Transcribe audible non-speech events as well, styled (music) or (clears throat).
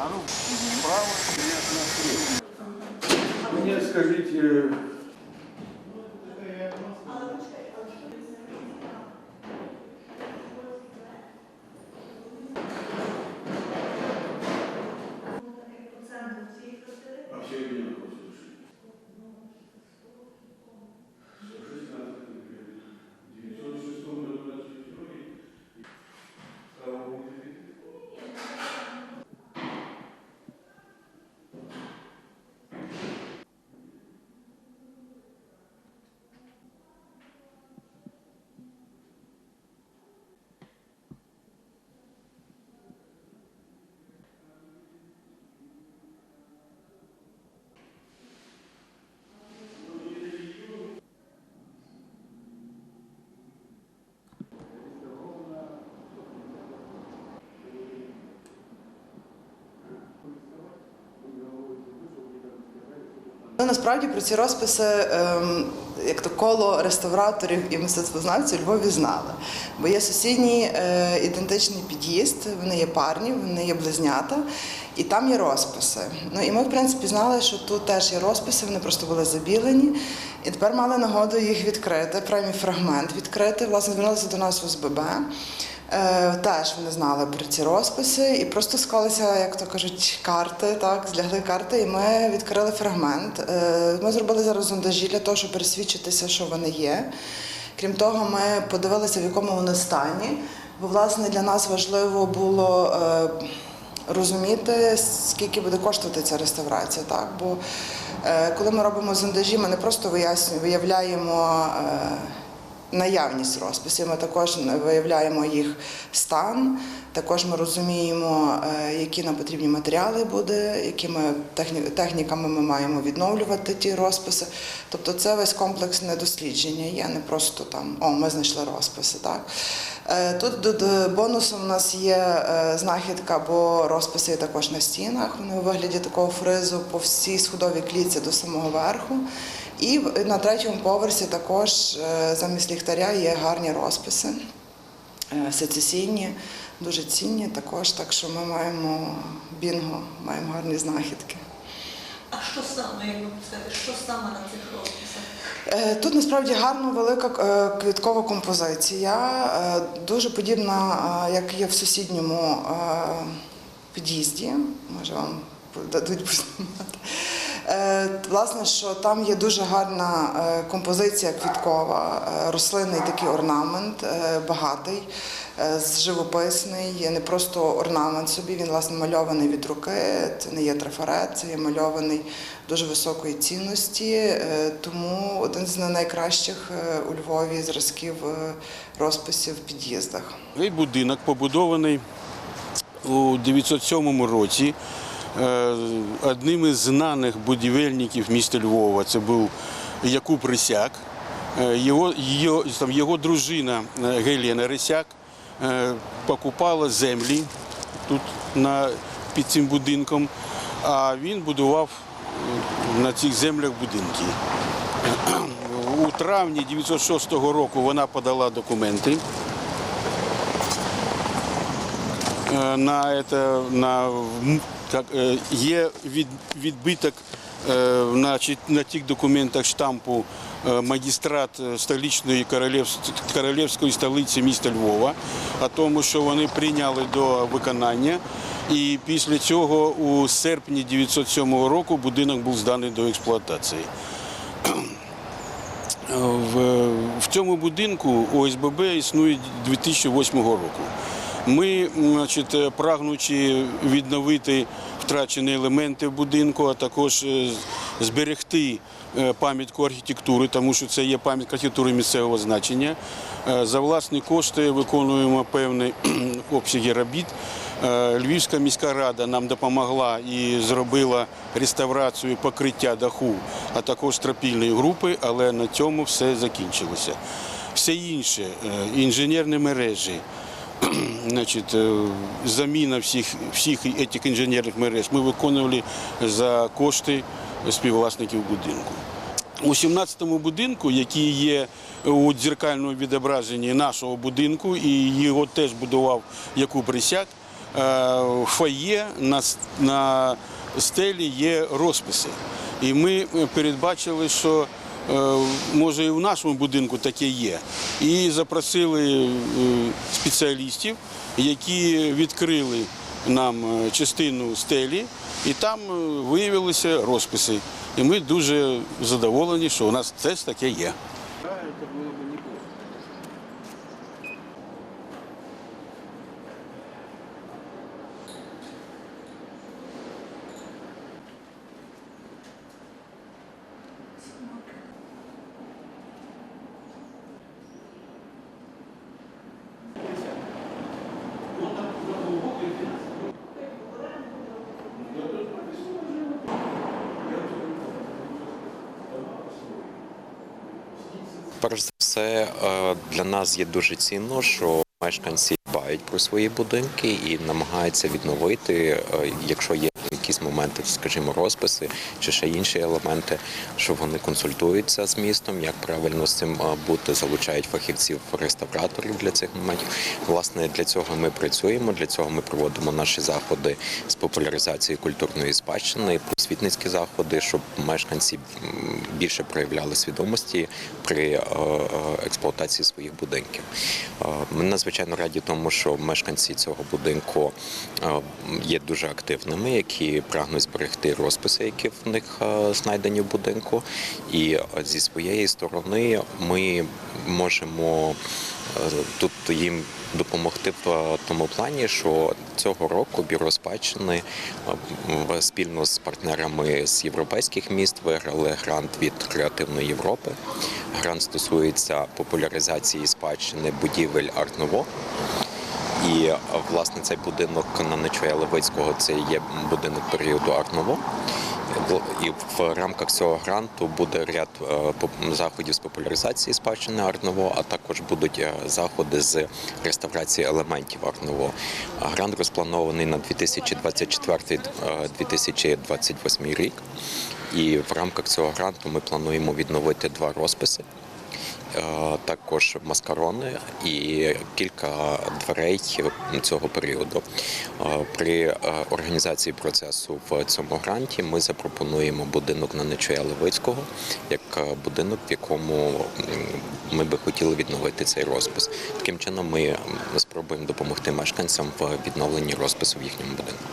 Справа, Мне скажите, Ну, насправді про ці розписи, ем, як то коло реставраторів і мистецтвознавців Львові знали. Бо є сусідній е, ідентичний під'їзд, вони є парні, вони є близнята, і там є розписи. Ну і ми, в принципі, знали, що тут теж є розписи, вони просто були забілені. І тепер мали нагоду їх відкрити, певний фрагмент відкрити. Власне, звернулися до нас в ОСББ. Е, Теж вони знали про ці розписи і просто склалися, як то кажуть, карти, так, злягли карти, і ми відкрили фрагмент. Е, Ми зробили зараз зондажі для того, щоб пересвідчитися, що вони є. Крім того, ми подивилися, в якому вони стані, бо власне для нас важливо було. е, Розуміти, скільки буде коштувати ця реставрація, так? Бо е, коли ми робимо зондажі, ми не просто виявляємо е, наявність розписів. Ми також виявляємо їх стан. Також ми розуміємо, е, які нам потрібні матеріали буде, якими техніками ми маємо відновлювати ті розписи. Тобто це весь комплексне дослідження. Є не просто там о, ми знайшли розписи. Так Е, тут бонусом у нас є е, знахідка, бо розписи є також на стінах. Вони у вигляді такого фризу по всій сходовій клітці до самого верху. І на третьому поверсі також замість ліхтаря є гарні розписи сецесійні, дуже цінні також. Так що ми маємо бінго, маємо гарні знахідки. А що саме, як ви сказати, що саме на цих розписах? Е, Тут насправді гарна велика е, квіткова композиція, е, дуже подібна, е, як є в сусідньому е, під'їзді. Може вам дадуть (laughs) познімати. Е, Власне, що там є дуже гарна е, композиція квіткова, е, рослинний такий орнамент, багатий, живописний, не просто орнамент собі, він власне мальований від руки, це не є трафарет, це є мальований дуже високої цінності, тому один з найкращих у Львові зразків розписів в під'їздах. Цей будинок побудований у 907 році одним із знаних будівельників міста Львова. Це був Якуб Рисяк. Е, Його, його, там, його дружина е, Гелена Рисяк е, покупала землі тут на, під цим будинком, а він будував е, на цих землях будинки. У травні 906 року вона подала документи. Е, на это, на как, е, є відбиток е, значить, на тих документах штампу е, магістрат столичної королевської столиці міста Львова, о тому, що вони прийняли до виконання. І після цього у серпні 907 року будинок був зданий до експлуатації. В, в цьому будинку ОСББ існує 2008 року. Ми, значить, е, прагнучи відновити втрачені елементи в будинку, а також е, зберегти е, пам'ятку архітектури, тому що це є пам'ятка архітектури місцевого значення. За власні кошти виконуємо певні обсяги робіт. Львівська міська рада нам допомогла і зробила реставрацію покриття даху, а також стропільної групи, але на цьому все закінчилося. Все інше, інженерні мережі, (clears throat) значить, е, заміна всіх, всіх цих інженерних мереж ми виконували за кошти співвласників будинку. У 17-му будинку, який є у дзеркальному відображенні нашого будинку, і його теж будував Якуб Рисяк, в фоє на, на стелі є розписи. І ми е, передбачили, що е, може і в нашому будинку таке є. І запросили е, спеціалістів, які відкрили нам е, частину стелі, і там е, виявилися розписи. І ми дуже задоволені, що у нас теж таке є. Перш за все, е, для нас є дуже цінно, що мешканці дбають про свої будинки і намагаються відновити, е, якщо є якісь моменти, скажімо, розписи чи ще інші елементи, що вони консультуються з містом, як правильно з цим е, бути, залучають фахівців, реставраторів для цих моментів. Власне, для цього ми працюємо. Для цього ми проводимо наші заходи з популяризації культурної спадщини, просвітницькі заходи, щоб мешканці більше проявляли свідомості при е, е, експлуатації своїх будинків. Е, Ми надзвичайно раді тому, що мешканці цього будинку є дуже активними, які прагнуть зберегти розписи, які в них знайдені в будинку. І зі своєї сторони ми можемо тут їм допомогти в тому плані, що цього року бюро спадщини спільно з партнерами з європейських міст виграли грант від Креативної Європи. Грант стосується популяризації спадщини будівель Арт-Ново. І власне цей будинок на Нечуя Левицького це є будинок періоду Арт-Ново. І в рамках цього гранту буде ряд е, заходів з популяризації спадщини Арт-Ново, а також будуть е, заходи з реставрації елементів Арт-Ново. Грант розпланований на 2024-2028 рік. І в рамках цього гранту ми плануємо відновити два розписи. Е, також маскарони і кілька дверей цього періоду. Е, При е, організації процесу в цьому гранті ми запропонуємо будинок на Нечуя Левицького як будинок, в якому ми би хотіли відновити цей розпис. Таким чином, ми спробуємо допомогти мешканцям в відновленні розпису в їхньому будинку.